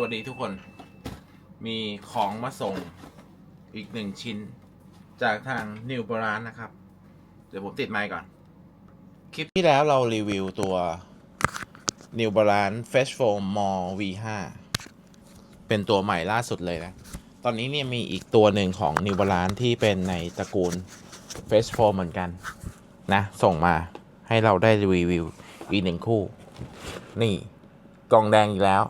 วัสดีทุกคน มีของมาส่งอีกหนึ่งชิ้น จากทางนิวบรานนะครับ เดี๋ยวผมติดไมค์ก่อน คลิปที่แล้วเรารีวิวตัว New Balance Fresh Foam More V5 เป็นตัวใหม่ล่าสุดเลยนะ ตอนนี้เนี่ยมีอีกตัวหนึ่งของ New Balance ที่เป็นในตระกูล Fresh Foam เหมือนกัน นะ ส่งมาให้เราได้รีวิวอีกหนึ่งคู่ นี่กล่องแดงอีกแล้ว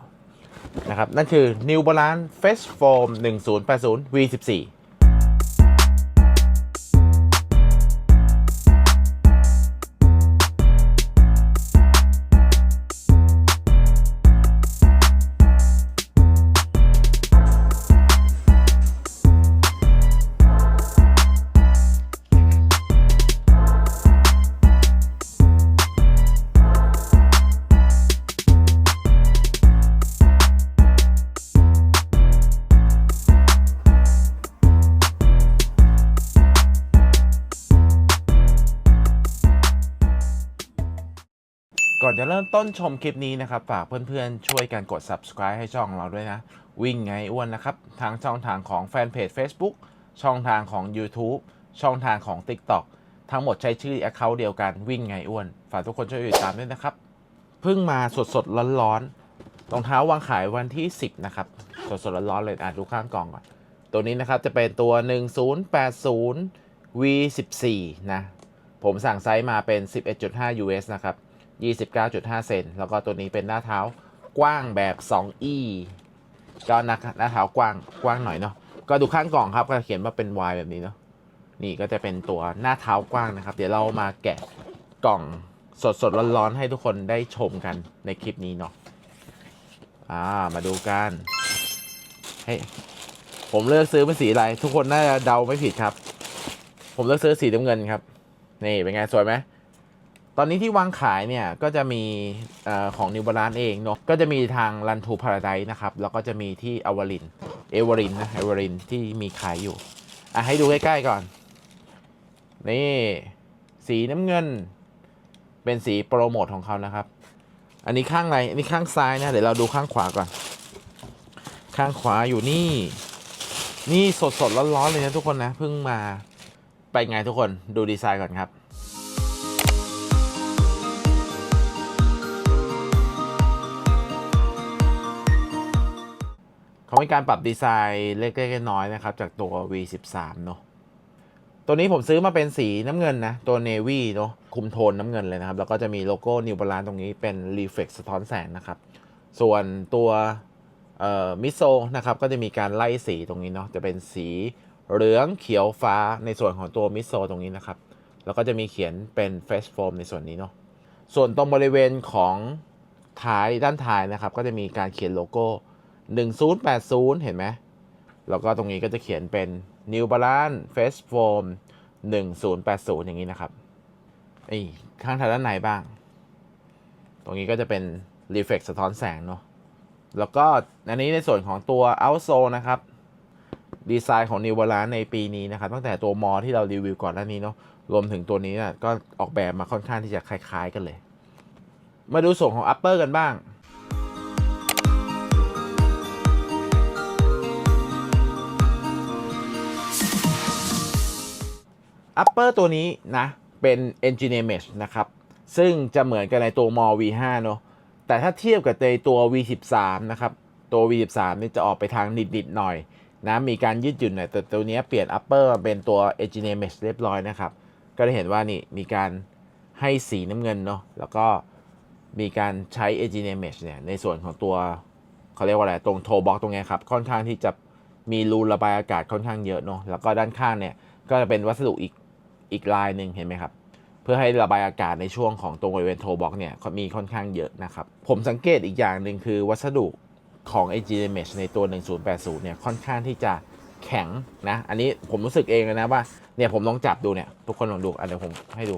นะครับ นั่นคือ New Balance Fresh Foam 1080 V14 เริ่มต้นชมคลิปนี้นะครับ ฝากเพื่อนๆ ช่วยกันกด subscribe ให้ช่องเราด้วยนะ วิ่งไงอ้วนนะครับ ทางช่องทางของแฟนเพจ Facebook ช่องทางของ YouTube ช่องทางของ TikTok ทั้งหมดใช้ชื่อ Account เดียวกันวิ่งไงอ้วน ฝากทุกคนช่วยติดตามด้วยนะครับ เพิ่งมาสดๆร้อนๆรองเท้าวางขายวันที่ 10 นะครับ สดๆร้อนๆเลยอ่านดูข้างกล่องก่อน ตัวนี้นะครับจะเป็นตัว 1080 V14 นะ ผมสั่งไซส์มาเป็น 11.5 US นะครับ 29.5 เซนแล้วก็ตัวนี้เป็นหน้าเท้ากว้างแบบ 2E ก็หน้าหน้าเท้ากว้างกว้างหน่อยเนาะก็ดูข้างกล่องครับก็เขียนว่าเป็น Y แบบนี้เนาะนี่ก็จะเป็นตัวหน้าเท้ากว้างนะครับ เดี๋ยวเรามาแกะกล่องสดสดๆร้อนๆให้ทุกคนได้ชมกันในคลิปนี้เนาะอ่ามาดูกันเฮ้ผมเลือกซื้อเป็นสีอะไร ทุกคนน่าจะเดาไม่ผิดครับ ผมเลือกซื้อสีน้ำเงินครับ นี่เป็นไงสวยไหม ตอนนี้ที่วางขายเนี่ยก็จะมีอของนิวบาลานเองเนาะก็จะมีทางรันทูพาราไดนะครับ แล้วก็จะมีที่อวรินเอวรินนะเอวรินที่มีขายอยู่ อะให้ดูใกล้ๆก่อน นี่ สีน้ำเงิน เป็นสีโปรโมทของเขานะครับ อันนี้ข้างไหนอันนี้ข้างซ้ายนะ เดี๋ยวเราดูข้างขวาก่อน ข้างขวาอยู่นี่ นี่สดๆร้อนๆเลยนะทุกคนนะเพิ่งมาไปไงทุกคนดูดีไซน์ก่อนครับ เขามีการปรับดีไซน์เล็กๆน้อยๆนะครับ จากตัว V13 เนอะตัวนี้ผมซื้อมาเป็นสีน้ำเงินนะ ตัว Navy เนอะคุมโทนน้ำเงินเลยนะครับ แล้วก็จะมีโลโก้ New Balance ตรงนี้เป็น Reflect สะท้อนแสงนะครับ ส่วนตัวเอ่อมิโซนะครับ ก็จะมีการไล่สีตรงนี้เนาะจะเป็นสีเหลืองเขียวฟ้าในส่วนของตัวมิโซตรงนี้นะครับ แล้วก็จะมีเขียนเป็น Fresh Foam ในส่วนนี้เนาะส่วนตรงบริเวณของท้ายด้านท้ายนะครับ ก็จะมีการเขียนโลโก้ 1080 เห็นไหม แล้วก็ตรงนี้ก็จะเขียนเป็น New Balance Fresh Foam 1080 อย่างนี้นะครับไอ้ข้างทางด้านในบ้าง ตรงนี้ก็จะเป็น Reflect สะท้อนแสงเนาะ แล้วก็อันนี้ในส่วนของตัว outsole นะครับ ดีไซน์ของ New Balance ในปีนี้นะครับ ตั้งแต่ตัวมอที่เรารีวิวก่อนหน้านี้เนาะ รวมถึงตัวนี้นะก็ออกแบบมาค่อนข้างที่จะคล้าย ๆ กันเลย มาดูส่วนของ upper กันบ้าง upper ตัวนี้นะเป็น engineer mesh นะครับ ซึ่งจะเหมือนกันในตัว m o V5 เนอะแต่ถ้าเทียบกับในตัว V13 นะครับ ตัว V13 นี่จะออกไปทางนิดๆหน่อยนะมีการยืดหยุ่นหน่อยแต่ตัวนี้เปลี่ยน upper มาเป็นตัว engineer mesh เรียบร้อยนะครับ ก็ได้เห็นว่านี่มีการให้สีน้ำเงินเนาะแล้วก็มีการใช้ engineer mesh เนี่ยในส่วนของตัวเขาเรียกว่าอะไรตรงโทบ็อกตรงนี้ครับค่อนข้างที่จะมีรูระบายอากาศค่อนข้างเยอะเนาะแล้วก็ด้านข้างเนี่ยก็จะเป็นวัสดุอีก อีกลายหนึ่งเห็นไหมครับ เพื่อให้ระบายอากาศในช่วงของตรงบริเวณโทบ็อกเนี่ยมีค่อนข้างเยอะนะครับ ผมสังเกตอีกอย่างหนึ่งคือวัสดุของ a g m h ในตัว 1080 เนี่ยค่อนข้างที่จะแข็งนะ อันนี้ผมรู้สึกเองเลยนะว่าเนี่ยผมลองจับดูเนี่ยทุกคนลองดูอันเดี๋ยวผมให้ดู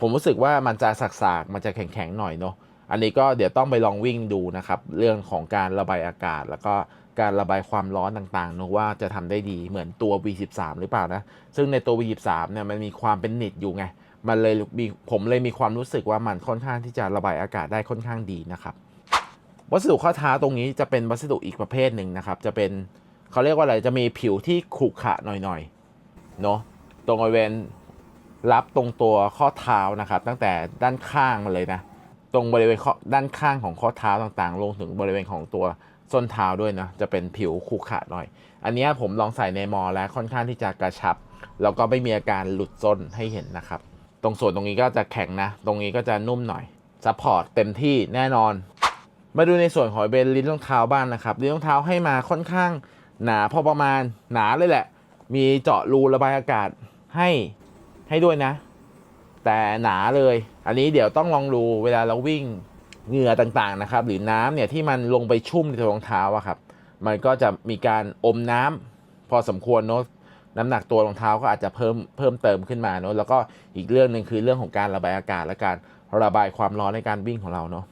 ผมรู้สึกว่ามันจะสักๆ มันจะแข็งๆหน่อยเนาะอันนี้ก็เดี๋ยวต้องไปลองวิ่งดูนะครับ เรื่องของการระบายอากาศแล้วก็ การระบายความร้อนต่างๆนอะว่าจะทำได้ดีเหมือนตัว V13 หรือเปล่านะ ซึ่งในตัว V13 เนี่ยมันมีความเป็นนิดอยู่ไง มันเลยมีผมเลยมีความรู้สึกว่ามันค่อนข้างที่จะระบายอากาศได้ค่อนข้างดีนะครับ วัสดุข้อเท้าตรงนี้จะเป็นวัสดุอีกประเภทหนึ่งนะครับ จะเป็นเขาเรียกว่าอะไรจะมีผิวที่ขรุขระหน่อยๆเนาะตรงบริเวณรับตรงตัวข้อเท้านะครับ ตั้งแต่ด้านข้างมาเลยนะ ตรงบริเวณข้อด้านข้างของข้อเท้าต่างๆ ลงถึงบริเวณของตัว ส้นเท้าด้วยนะจะเป็นผิวขรุขระหน่อย อันนี้ผมลองใส่ในมอแล้วค่อนข้างที่จะกระชับ แล้วก็ไม่มีอาการหลุดส้นให้เห็นนะครับ ตรงส่วนตรงนี้ก็จะแข็งนะ ตรงนี้ก็จะนุ่มหน่อยซัพพอร์ตเต็มที่แน่นอน มาดูในส่วนของเบนลิ้นรองเท้าบ้างนะครับลิ้นรองเท้าให้มาค่อนข้างหนาพอประมาณหนาเลยแหละ มีเจาะรูระบายอากาศให้ให้ด้วยนะ แต่หนาเลย อันนี้เดี๋ยวต้องลองดูเวลาเราวิ่ง เหงื่อต่างๆนะครับ หรือน้ำเนี่ยที่มันลงไปชุ่มในตัวรองเท้าอะครับ มันก็จะมีการอมน้ำพอสมควรเนอะน้ำหนักตัวรองเท้าก็อาจจะเพิ่มเพิ่มเติมขึ้นมาเนอะแล้วก็อีกเรื่องหนึ่งคือเรื่องของการระบายอากาศและการระบายความร้อนในการวิ่งของเราเนาะ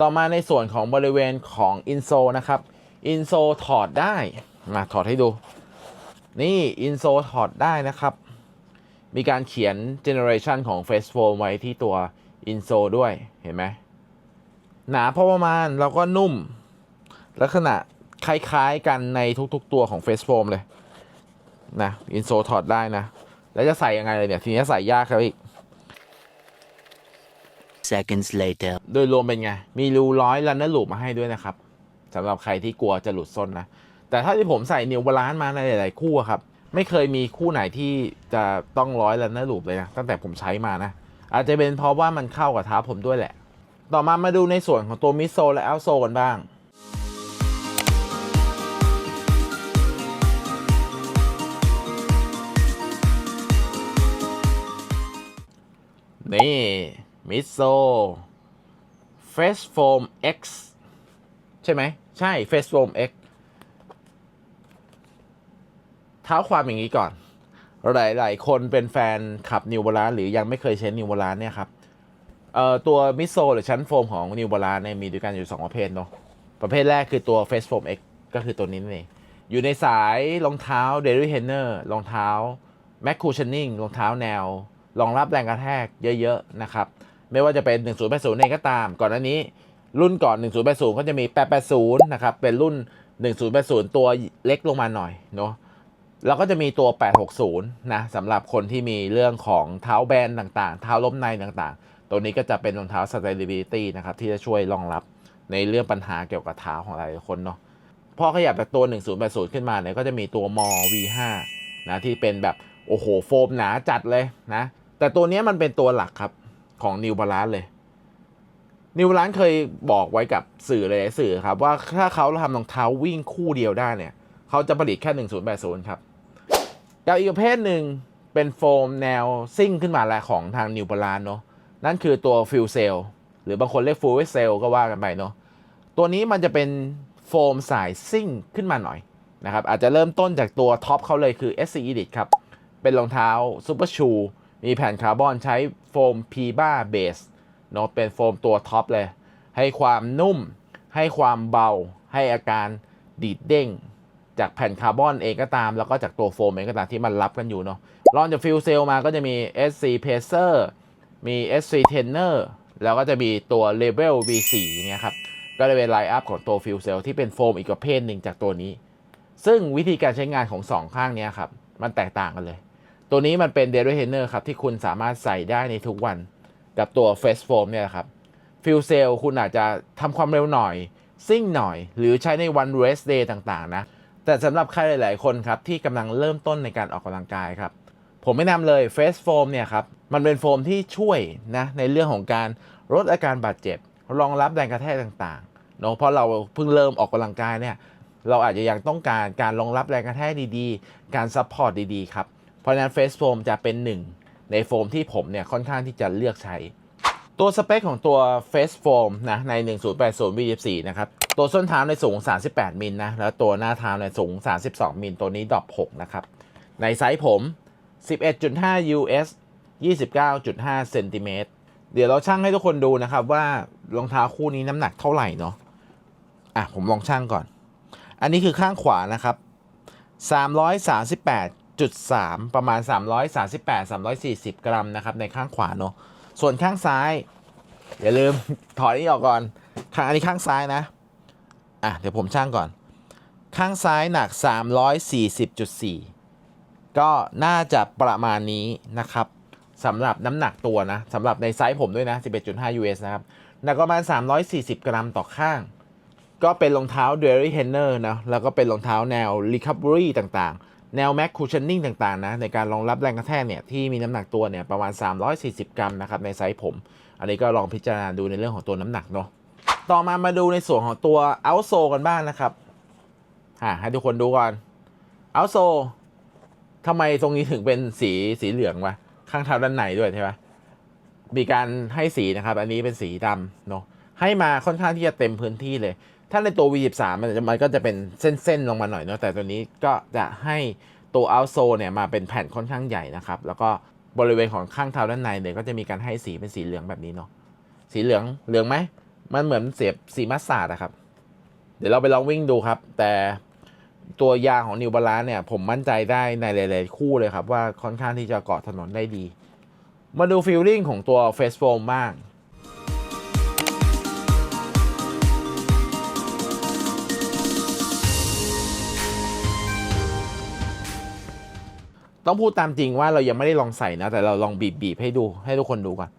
ต่อมาในส่วนของบริเวณของอินโซนะครับอินโซถอดได้มาถอดให้ดู นี่อินโซถอดได้นะครับ มีการเขียน generation ของ Face f o ไว้ที่ตัวอินโซด้วยเห็นไหม หนาพอประมาณแล้วก็นุ่ม ลักษณะคล้ายๆกันในทุกๆตัวของ Face Foam เลยนะอินโซถอดได้นะ แล้วจะใส่ยังไงเลยเนี่ย ทีนี้ใส่ยากครับอีก seconds later. โดยรวมเป็นไง มีรูร้อยลันเนอร์ลูปมาให้ด้วยนะครับสำหรับใครที่กลัวจะหลุดส้นนะ แต่ถ้าที่ผมใส่นิวบาลานซ์มาในหลาย ๆ คู่อะครับ ไม่เคยมีคู่ไหนที่จะต้องร้อยลันเนอร์ลูปเลยนะ ตั้งแต่ผมใช้มานะ อาจจะเป็นเพราะว่ามันเข้ากับเท้าผมด้วยแหละ ต่อมามาดูในส่วนของตัวมิโซและแอลโซกันบ้างนี่มิโซเฟสโฟม X ใช่ไหม ใช่เฟสโฟม X เท้าความอย่างนี้ก่อน หลาย ๆ คนเป็นแฟนขับนิวบาลานหรือยังไม่เคยใช้นิวบาลานเนี่ยครับ เอ่อตัวมิโซหรือชั้นโฟมของนิวบาลานเนี่ยมีด้วยกันอยู่ 2 ประเภทเนาะประเภทแรกคือตัว Face Foam X ก็คือตัวนี้นั่อยู่ในสายรองเท้า d a i l y h e n n e r รองเท้า m a c Cushioning รองเท้าแนว รองรับแรงกระแทกเยอะๆนะครับ ไม่ว่าจะเป็น 1080เองก็ตาม ก่อนหน้านี้รุ่นก่อน 1080 ก็จะมี 880 นะครับ เป็นรุ่น 1080 ตัวเล็กลงมาหน่อยเนาะแล้วก็จะมีตัว 860 นะสำหรับคนที่มีเรื่องของเท้าแบนต่างๆ เท้าล้มในต่างๆ ตัวนี้ก็จะเป็นรองเท้า stability นะครับ ที่จะช่วยรองรับในเรื่องปัญหาเกี่ยวกับเท้าของหลายคนเนาะพอขยับจากตัว 1080 ขึ้นมาเนี่ยก็จะมีตัวมอ V5 นะที่เป็นแบบโอ้โหโฟมหนาจัดเลยนะ แต่ตัวนี้มันเป็นตัวหลักครับของ New Balance เลย New Balance เคยบอกไว้กับสื่อเลยสื่อครับ ว่าถ้าเขาทำรองเท้าวิ่งคู่เดียวได้เนี่ยเขาจะผลิตแค่ 1080 ครับกับอีกประเภทหนึ่งเป็นโฟมแนวซิ่งขึ้นมาแล้วของทาง New Balance เนาะ นั่นคือตัว Fuel Cell หรือบางคนเรียก Fuel Cell ก็ว่ากันไปเนาะตัวนี้มันจะเป็นโฟมสายซิ่งขึ้นมาหน่อยนะครับอาจจะเริ่มต้นจากตัวท็อปเขาเลยคือ SC Elite ครับ เป็นรองเท้าซูเปอร์ชูมีแผ่นคาร์บอนใช้โฟม p ีบ้าเบสเนาะเป็นโฟมตัวท็อปเลย ให้ความนุ่ม ให้ความเบา ให้อาการดีดเด้ง จากแผ่นคาร์บอนเองก็ตาม แล้วก็จากตัวโฟมเองก็ตามที่มันรับกันอยู่เนาะลองจากฟิลเซลมาก็จะมี SC Pacer มี SC Tenor แล้วก็จะมีตัว Level V4 อย่างเงี้ยครับ ก็เลยเป็นไลน์อัพของตัวฟิลเซลที่เป็นโฟมอีกประเภทหนึ่งจากตัวนี้ ซึ่งวิธีการใช้งานของสองข้างนี้ครับ มันแตกต่างกันเลย ตัวนี้มันเป็นเดร y เฮนเนอร์ครับที่คุณสามารถใส่ได้ในทุกวัน กับตัว Face Foam เนี่ยครับฟิลเซลคุณอาจจะทำความเร็วหน่อย ซิ่งหน่อย หรือใช้ในวัน rest day ต่างๆนะ แต่สำหรับใครหลาย ๆ คนครับที่กำลังเริ่มต้นในการออกกำลังกายครับ ผมไม่นำเลย Face Foam เนี่ยครับ มันเป็นโฟมที่ช่วยนะในเรื่องของการลดอาการบาดเจ็บ รองรับแรงกระแทกต่างๆเนาะเพราะเราเพิ่งเริ่มออกกำลังกายเนี่ยเราอาจจะยังต้องการการรองรับแรงกระแทกดีๆ การซัพพอร์ตดีๆครับ เพราะฉะนั้นเฟสโฟมจะเป็นหนึ่งในโฟมที่ผมเนี่ยค่อนข้างที่จะเลือกใช้ ตัวสเปคของตัว Face Foam นะใน 1080 V24 นะครับ ตัวส้นเท้าในสูง 38 มิลนะ แล้วตัวหน้าเท้าในสูง 32 มิล ตัวนี้ดรอป6นะครับ ในไซส์ผม 11.5 US 29.5เซนติเมตรเดี๋ยวเราชั่งให้ทุกคนดูนะครับว่ารองเท้าคู่นี้น้ำหนักเท่าไหร่เนาะอะผมลองชั่งก่อน อันนี้คือข้างขวานะครับ 338.3 ประมาณ 338 340 กรัมนะครับในข้างขวาเนาะส่วนข้างซ้าย อย่าลืมถอดนี่ออกก่อนข้างอันนี้ข้างซ้ายนะอะเดี๋ยวผมช่างก่อน ข้างซ้ายหนัก 340.4 ก็น่าจะประมาณนี้นะครับสำหรับน้ำหนักตัวนะสำหรับในไซส์ผมด้วยนะ 11.5 US นะครับหนักประมาณ 340 กรัมต่อข้าง ก็เป็นรองเท้า d e r r y h e n n e r นะแล้วก็เป็นรองเท้าแนว Recovery ต่างๆ แนว Mac Cushioning ต่างๆนะในการรองรับแรงกระแทกเนี่ยที่มีน้ำหนักตัวเนี่ยประมาณ 340 กรัมนะครับในไซส์ผม อันนี้ก็ลองพิจารณาดูในเรื่องของตัวน้ำหนักเนาะต่อมามาดูในส่วนของตัว outsole กันบ้างนะครับอ่าให้ทุกคนดูก่อน outsole ทำไมตรงนี้ถึงเป็นสีสีเหลืองวะข้างเท้าด้านในด้วยใช่ไหมมีการให้สีนะครับ อันนี้เป็นสีดำเนาะให้มาค่อนข้างที่จะเต็มพื้นที่เลย ถ้าในตัว V23 มันจะมันก็จะเป็นเส้นๆลงมาหน่อยเนาะแต่ตัวนี้ก็จะให้ตัว o u t s o เนี่ยมาเป็นแผ่นค่อนข้างใหญ่นะครับ แล้วก็บริเวณของข้างเท้าด้านในเนี่ยก็จะมีการให้สีเป็นสีเหลืองแบบนี้เนาะสีเหลืองเหลืองไหมมันเหมือนเสียบสีมัสตาร์ดอะครับ เดี๋ยวเราไปลองวิ่งดูครับ แต่ ตัวยางของนิวบาลานเนี่ย ผมมั่นใจได้ในหลาย ๆ คู่เลยครับ ว่าค่อนข้างที่จะเกาะถนนได้ดี มาดูฟีลลิ่งของตัวเฟสโฟมบ้างต้องพูดตามจริงว่าเรายังไม่ได้ลองใส่นะ แต่เราลองบีบบีบให้ดูให้ทุกคนดูก่อน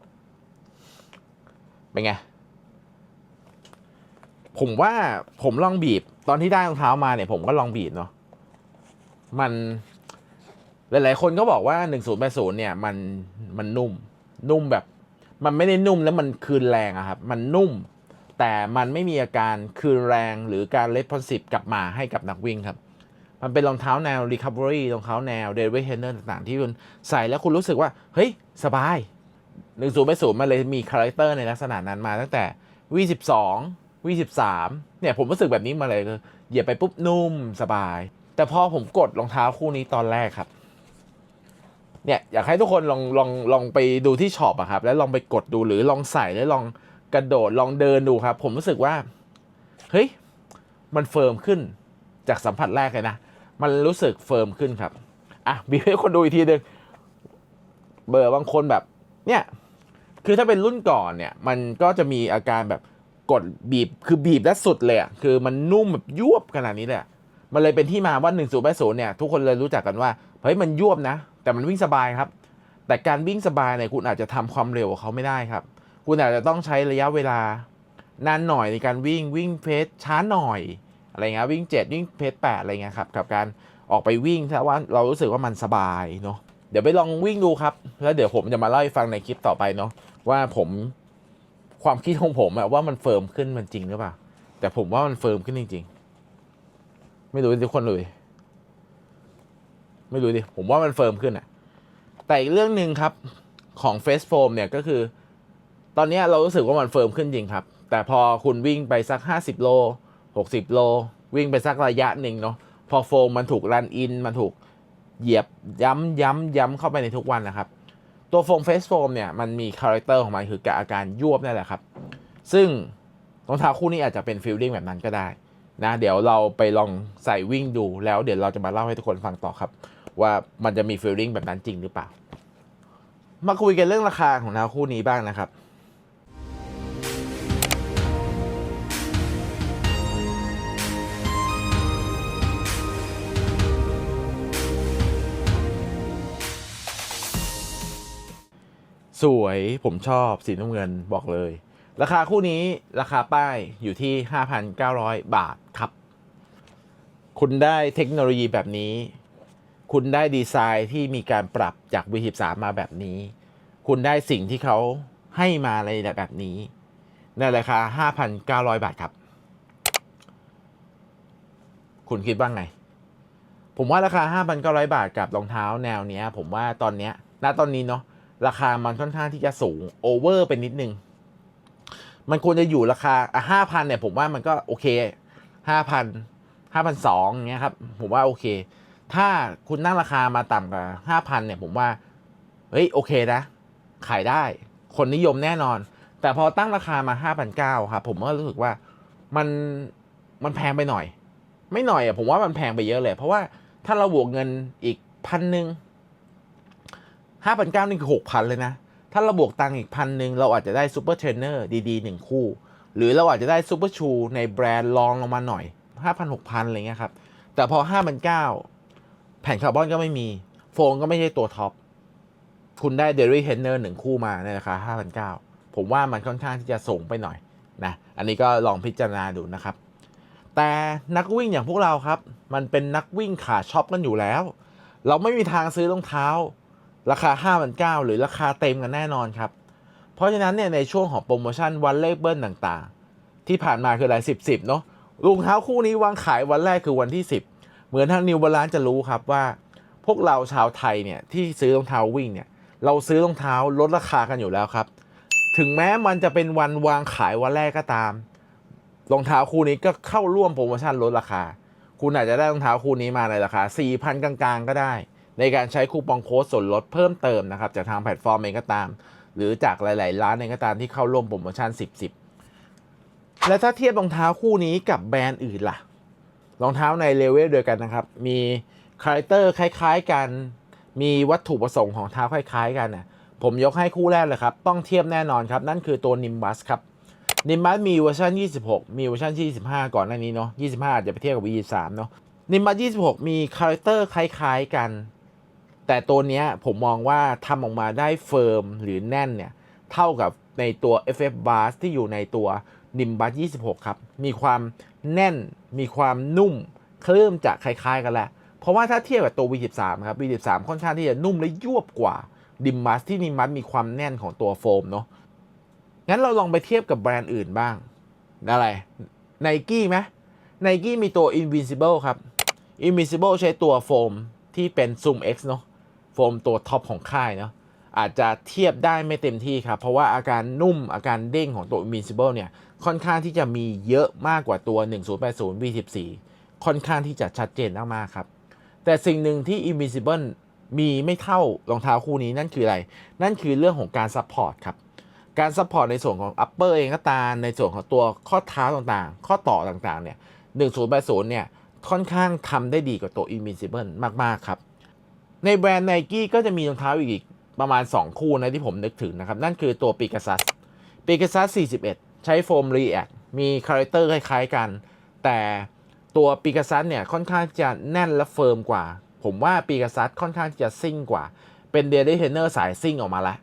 เป็นไง ผมว่าผมลองบีบ ตอนที่ได้รองเท้ามาเนี่ย ผมก็ลองบีบเนาะมันหลาย ๆ คนก็บอกว่า 1080 เนี่ย มันมันนุ่ม นุ่มแบบ มันไม่ได้นุ่มแล้วมันคืนแรงอะครับ มันนุ่ม แต่มันไม่มีอาการคืนแรงหรือการเล s พ o สิ v กลับมาให้กับนักวิ่งครับ มันเป็นรองเท้าแนว recovery รองเท้าแนว d e v i d h e n n e r ต่าง ๆ ที่คุณใส่แล้วคุณรู้สึกว่า เฮ้ย สบายหนึ่งศูนย์ไปศูนย์มันเลยมีคาแรคเตอร์ในลักษณะนั้นมาตั้งแต่ V12 V13 เนี่ยผมรู้สึกแบบนี้มาเลยคือเหยียบไปปุ๊บนุ่มสบาย แต่พอผมกดรองเท้าคู่นี้ตอนแรกครับ เนี่ยอยากให้ทุกคนลองลองลองไปดูที่ช็อปอะครับ แล้วลองไปกดดูหรือลองใส่แล้วลองกระโดดลองเดินดูครับ ผมรู้สึกว่า เฮ้ย มันเฟิร์มขึ้นจากสัมผัสแรกเลยนะ มันรู้สึกเฟิร์มขึ้นครับ อะบีบให้คนดูอีกทีหนึ่งเบอร์บางคนแบบ เนี่ย คือถ้าเป็นรุ่นก่อนเนี่ย มันก็จะมีอาการแบบ กดบีบคือบีบและสุดเลยอะคือมันนุ่มแบบยวบขนาดนี้เลยอะมันเลยเป็นที่มาว่า1นึ่งศูนย์แปดศูนย์เนี่ยทุกคนเลยรู้จักกันว่าเฮ้ยมันยวบนะ แต่มันวิ่งสบายครับ แต่การวิ่งสบายเนี่ยคุณอาจจะทำความเร็วกับเขาไม่ได้ครับ คุณอาจจะต้องใช้ระยะเวลานานหน่อยในการวิ่งวิ่งเพสช้าหน่อยอะไรเงี้ยวิ่งเจ็ดวิ่งเพสแปดอะไรเงี้ยครับกับการออกไปวิ่งถ้าว่าเรารู้สึกว่ามันสบายเนาะเดี๋ยวไปลองวิ่งดูครับ แล้วเดี๋ยวผมจะมาเล่าให้ฟังในคลิปต่อไปเนาะว่าผม ความคิดของผมอะว่ามันเฟิร์มขึ้นมันจริงหรือเปล่า แต่ผมว่ามันเฟิร์มขึ้นจริง ๆ ไม่รู้ทุกคนเลยไม่รู้ดิ ผมว่ามันเฟิร์มขึ้นอะแต่อีกเรื่องหนึ่งครับของเฟสโฟมเนี่ยก็คือ ตอนนี้เรารู้สึกว่ามันเฟิร์มขึ้นจริงครับ แต่พอคุณวิ่งไปสัก 50 โล 60 โล วิ่งไปสักระยะหนึ่งเนาะ พอโฟมมันถูกรันอิน มันถูกเหยียบย้ำย้ำย้ำเข้าไปในทุกวันนะครับ ตัวโฟมเฟสโฟมเนี่ยมันมีคาแรคเตอร์ของมันคือกับอาการยวบนั่นแหละครับ ซึ่งรองเท้าคู่นี้อาจจะเป็นฟีลลิ่งแบบนั้นก็ได้นะเดี๋ยวเราไปลองใส่วิ่งดูแล้วเดี๋ยวเราจะมาเล่าให้ทุกคนฟังต่อครับ ว่ามันจะมีฟีลลิ่งแบบนั้นจริงหรือเปล่า มาคุยกันเรื่องราคาของรองเท้าคู่นี้บ้างนะครับ สวยผมชอบสีน้ำเงินบอกเลย ราคาคู่นี้ราคาป้ายอยู่ที่ 5,900 บาทครับ คุณได้เทคโนโลยีแบบนี้ คุณได้ดีไซน์ที่มีการปรับจาก V13 มาแบบนี้ คุณได้สิ่งที่เขาให้มาในแบบนี้ ในราคา 5,900 บาทครับ คุณคิดว่าไง ผมว่าราคา 5,900 บาทกับรองเท้าแนวเนี้ย ผมว่าตอนเนี้ยณตอนนี้เนาะ ราคามันค่อนข้างที่จะสูงโอเวอร์เป็นนิดนึง มันควรจะอยู่ราคาอะห้าพันเนี่ย ผมว่ามันก็โอเคห้าพันห้าพันสองเงี้ยครับ ผมว่าโอเค ถ้าคุณนั่งราคามาต่ำกว่าห้าพันเนี่ย ผมว่า เฮ้ยโอเคนะ ขายได้ คนนิยมแน่นอน แต่พอตั้งราคามาห้าพันเก้าครับผมก็รู้สึกว่ามันมันแพงไปหน่อย ไม่หน่อยอะผมว่ามันแพงไปเยอะเลย เพราะว่าถ้าเราบวกเงินอีกพันหนึ่ง ห้าพันเก้านี่คือหกพันเลยนะ ถ้าเราบวกตังค์อีกพันหนึ่งเราอาจจะได้ซูเปอร์เทรนเนอร์ดีๆหนึ่งคู่ หรือเราอาจจะได้ซูเปอร์ชูในแบรนด์รองลงมาหน่อย5,000 6,000อะไรเงี้ยครับ แต่พอ5,900แผ่นคาร์บอนก็ไม่มี โฟมก็ไม่ใช่ตัวท็อป คุณได้เดลี่เฮนเนอร์หนึ่งคู่มาในราคา5,900ผมว่ามันค่อนข้างที่จะสูงไปหน่อยนะ อันนี้ก็ลองพิจารณาดูนะครับ แต่นักวิ่งอย่างพวกเราครับ มันเป็นนักวิ่งขาช็อปกันอยู่แล้ว เราไม่มีทางซื้อรองเท้า ราคา 5,900 หรือราคาเต็มกันแน่นอนครับ เพราะฉะนั้นเนี่ยในช่วงของโปรโมชั่นวันเลขเบิ้ลต่างๆ ที่ผ่านมาคืออะไร10 10 เนาะรองเท้าคู่นี้วางขายวันแรกคือวันที่ 10 เหมือนทางนิวบาลานจะรู้ครับว่า พวกเราชาวไทยเนี่ยที่ซื้อรองเท้าวิ่งเนี่ยเราซื้อรองเท้าลดราคากันอยู่แล้วครับ ถึงแม้มันจะเป็นวันวางขายวันแรกก็ตามรองเท้าคู่นี้ก็เข้าร่วมโปรโมชั่นลดราคา คุณอาจจะได้รองเท้าคู่นี้มาในราคา4,000กลางๆ ก็ได้ ในการใช้คูปองโค้ดส่วนลดเพิ่มเติมนะครับจากทางแพลตฟอร์มเองก็ตาม หรือจากหลาย ๆ ร้านเองก็ตามที่เข้าร่วมโปรโมชั่น 10 10 และถ้าเทียบรองเท้าคู่นี้กับแบรนด์อื่นล่ะรองเท้าในเลเวลเดียวกันนะครับ มีคาแรคเตอร์คล้าย ๆ กัน มีวัตถุประสงค์ของเท้าคล้าย ๆ กันน่ะผมยกให้คู่แรกเลยครับ ต้องเทียบแน่นอนครับ นั่นคือตัว Nimbus ครับ Nimbus มีเวอร์ชัน26 มีเวอร์ชัน25 ก่อนหน้านี้เนาะ25อาจจะไปเทียบกับ V23 เนาะ Nimbus 26 มีคาแรคเตอร์คล้าย ๆ กัน แต่ตัวเนี้ยผมมองว่าทำออกมาได้เฟิร์มหรือแน่นเนี่ย เท่ากับในตัว FF b a s ที่อยู่ในตัว Nimbus 26 ครับ มีความแน่นมีความนุ่มเริ่มจะคล้ายๆ กันแหล้วเพราะว่าถ้าเทียบกับตัว V13 ครับ V13 ค่อนข้างที่จะนุ่มและยวบกว่า Nimbus ที่ Nimbus มีความแน่นของตัวโฟมเนาะงั้นเราลองไปเทียบกับแบรนด์อื่นบ้าง อะไรไนกี้ไหมไนกี้มีตัว Invincible ครับ Invincible ใช้ตัวโฟมที่เป็น Zoom X เนาะ โฟมตัวท็อปของค่ายเนาะอาจจะเทียบได้ไม่เต็มที่ครับ เพราะว่าอาการนุ่มอาการเด้งของตัว Invincible เนี่ย ค่อนข้างที่จะมีเยอะมากกว่าตัว 1080 V14 ค่อนข้างที่จะชัดเจนมากๆครับ แต่สิ่งหนึ่งที่ Invincible มีไม่เท่ารองเท้าคู่นี้นั่นคืออะไร นั่นคือเรื่องของการซัพพอร์ตครับ การซัพพอร์ตในส่วนของ upper เองก็ตามในส่วนของตัวข้อเท้าต่างๆ ข้อต่อต่างๆเนี่ย 1080 เนี่ย ค่อนข้างทำได้ดีกว่าตัว Invincible มากๆครับ ในแบรนด์ Nike ก็จะมีรองเท้าอีกประมาณ 2 คู่นะที่ผมนึกถึงนะครับ นั่นคือตัว Pegasus Pegasus 41 ใช้โฟม React มีคาแรคเตอร์คล้ายๆกัน แต่ตัว Pegasus เนี่ยค่อนข้างจะแน่นและเฟิร์มกว่า ผมว่า Pegasus ค่อนข้างจะซิ่งกว่า เป็น Daily Trainer สายซิ่งออกมาแล้ว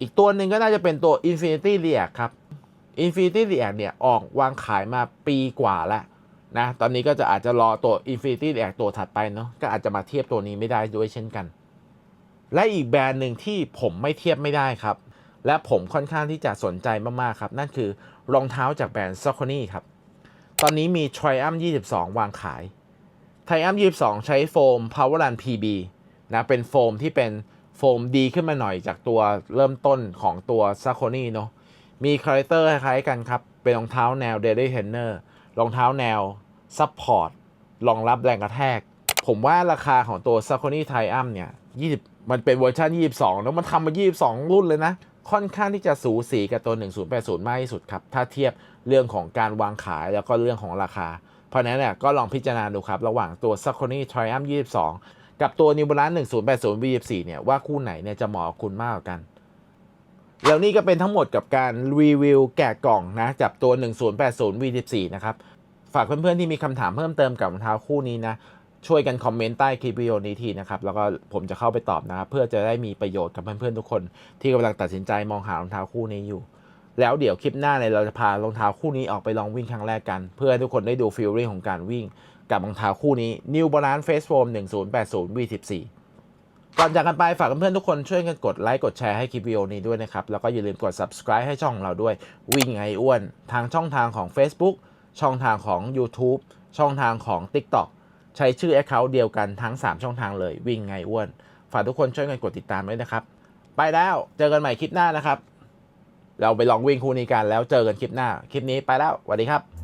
อีกตัวหนึ่งก็น่าจะเป็นตัว Infinity React ครับ Infinity React เนี่ยออกวางขายมาปีกว่าแล้ว นะตอนนี้ก็จะอาจจะรอตัว Infinity React ตัวถัดไปเนาะก็อาจจะมาเทียบตัวนี้ไม่ได้ด้วยเช่นกัน และอีกแบรนด์หนึ่งที่ผมไม่เทียบไม่ได้ครับ และผมค่อนข้างที่จะสนใจมาก ๆ ครับ นั่นคือรองเท้าจากแบรนด์ Saucony ครับ ตอนนี้มี Triumph 22 วางขาย Triumph 22 ใช้โฟม Powerrun PB นะเป็นโฟมที่เป็นโฟมดีขึ้นมาหน่อยจากตัวเริ่มต้นของตัว s a c o n y เนาะมีคาแรคเตอร์คล้ายๆกันครับ เป็นรองเท้าแนว Daily Trainer รองเท้าแนว Support รองรับแรงกระแทก ผมว่าราคาของตัว s a c o n y t r i u m p เนี่ย20 มันเป็นเวอร์ชัน22 แล้วมันทำมา 22 รุ่นเลยนะ ค่อนข้างที่จะสูสีกับตัว 1080 มากที่สุดครับ ถ้าเทียบเรื่องของการวางขายแล้วก็เรื่องของราคา เพราะนั้นเนี่ยก็ลองพิจารณาดูครับ ระหว่างตัว s a c o n y t r i u m p 22 กับตัว New Balance 1080 V24 เนี่ยว่าคู่ไหนเนี่ยจะเหมาะคุณมากกว่ากัน แล้วนี่ก็เป็นทั้งหมดกับการรีวิวแกะกล่องนะจับตัว 1080 V14 นะครับ ฝากเพื่อนๆที่มีคำถามเพิ่มเติมกับรองเท้าคู่นี้นะ ช่วยกันคอมเมนต์ใต้คลิปวิดีโอนี้ทีนะครับ แล้วก็ผมจะเข้าไปตอบนะครับเพื่อจะได้มีประโยชน์กับเพื่อนๆทุกคนที่กำลังตัดสินใจมองหารองเท้าคู่นี้อยู่ แล้วเดี๋ยวคลิปหน้าเนี่ยเราจะพารองเท้าคู่นี้ออกไปลองวิ่งครั้งแรกกัน เพื่อให้ทุกคนได้ดูฟีลลิ่งของการวิ่ง กับรองเท้าคู่นี้ New Balance Face Foam 1080 V14 ก่อนจากกันไปฝากเพื่อนๆทุกคนช่วยกันกดไลค์กดแชร์ให้คลิปวิดีโอนี้ด้วยนะครับ แล้วก็อย่าลืมกด subscribe ให้ช่องเราด้วยวิ่งไงอ้วน ทางช่องทางของ Facebook ช่องทางของ YouTube ช่องทางของ TikTok ใช้ชื่อ Account เดียวกันทั้ง 3 ช่องทางเลยวิ่งไงอ้วน ฝากทุกคนช่วยกันกดติดตามด้วยนะครับ ไปแล้วเจอกันใหม่คลิปหน้านะครับ เราไปลองวิ่งคู่นี้กันแล้วเจอกันคลิปหน้า คลิปนี้ไปแล้วสวัสดีครับ